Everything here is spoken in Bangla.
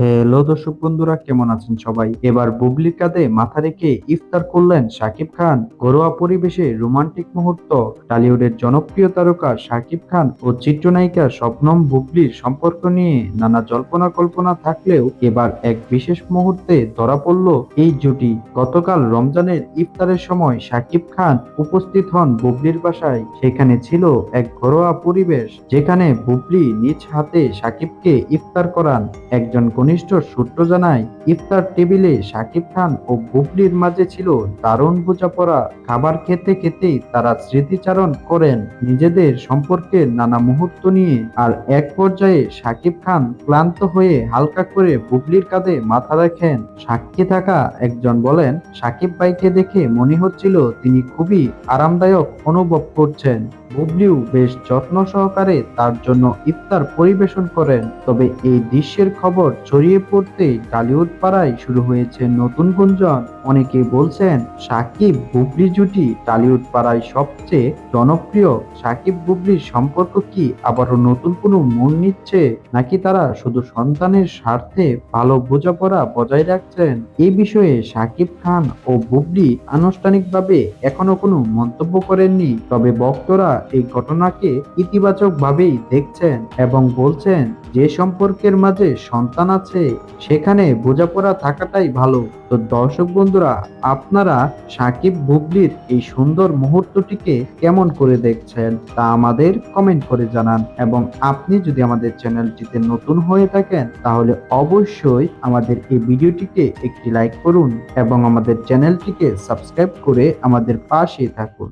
হ্যালো দর্শক বন্ধুরা, কেমন আছেন সবাই? এবার বুবলির কাঁধে মাথা রেখে ইফতার করলেন শাকিব খান, ঘরোয়া পরিবেশে রোমান্টিক মুহূর্ত। টলিউডের জনপ্রিয় তারকা শাকিব খান ও চিত্রনায়িকা স্বপ্নম বুবলির সম্পর্ক নিয়ে নানা জল্পনা কল্পনা থাকলেও এবার এক বিশেষ মুহূর্তে ধরা পড়ল এই জুটি। গতকাল রমজানের ইফতারের সময় শাকিব খান উপস্থিত হন বুবলির বাসায়। সেখানে ছিল এক ঘরোয়া পরিবেশ, যেখানে বুবলি নিজ হাতে শাকিবকে ইফতার করান। একজন ঘনিষ্ঠ সূত্র জানায় ইফতার টেবিলে শাকিব খান ও বুবলির মাঝে ছিল দারুণ বোঝাপড়া। খাবার খেতে খেতেই তারা স্মৃতিচারণ করেন নিজেদের সম্পর্কের নানা মুহূর্ত নিয়ে আর এক পর্যায়ে শাকিব খান ক্লান্ত হয়ে হালকা করে বুবলির কাঁধে মাথা রাখেন। সাক্ষী থাকা একজন বলেন, সাকিব ভাইকে দেখে মনে হচ্ছিল তিনি খুবই আরামদায়ক অনুভব করছেন। বুবলিও বেশ যত্ন সহকারে তার জন্য ইফতার পরিবেশন করেন। তবে এই দৃশ্যের খবর ছড়িয়ে পড়তে টালিউড পাড়ায় শুরু হয়েছে নতুন গুঞ্জন। অনেকে বলছেন, সাকিব বুবলি জুটি টালিউড পাড়ায় সবচেয়ে জনপ্রিয়। সাকিব বুবলির সম্পর্ক কি? আবারও নতুন কোনো মন নিচ্ছে? নাকি তারা শুধু সন্তানের স্বার্থে ভালো বোঝাপড়া বজায় রাখছেন? এ বিষয়ে সাকিব খান ও বুবলি আনুষ্ঠানিকভাবে এখনও কোনো মন্তব্য করেননি। তবে ভক্তরা এই ঘটনাকে ইতিবাচক ভাবেই দেখছেন এবং বলছেন যে সম্পর্কের মাঝে সন্তান আছে, সেখানে বোঝাপড়া থাকাটাই ভালো। তো দর্শক বন্ধুরা, আপনারা সাকিব বুবলির এই সুন্দর মুহূর্তটিকে কেমন করে দেখছেন তা আমাদের কমেন্ট করে জানান এবং আপনি যদি আমাদের চ্যানেলটিতে নতুন হয়ে থাকেন, তাহলে অবশ্যই আমাদের এই ভিডিওটিকে একটি লাইক করুন এবং আমাদের চ্যানেলটিকে সাবস্ক্রাইব করে আমাদের পাশে থাকুন।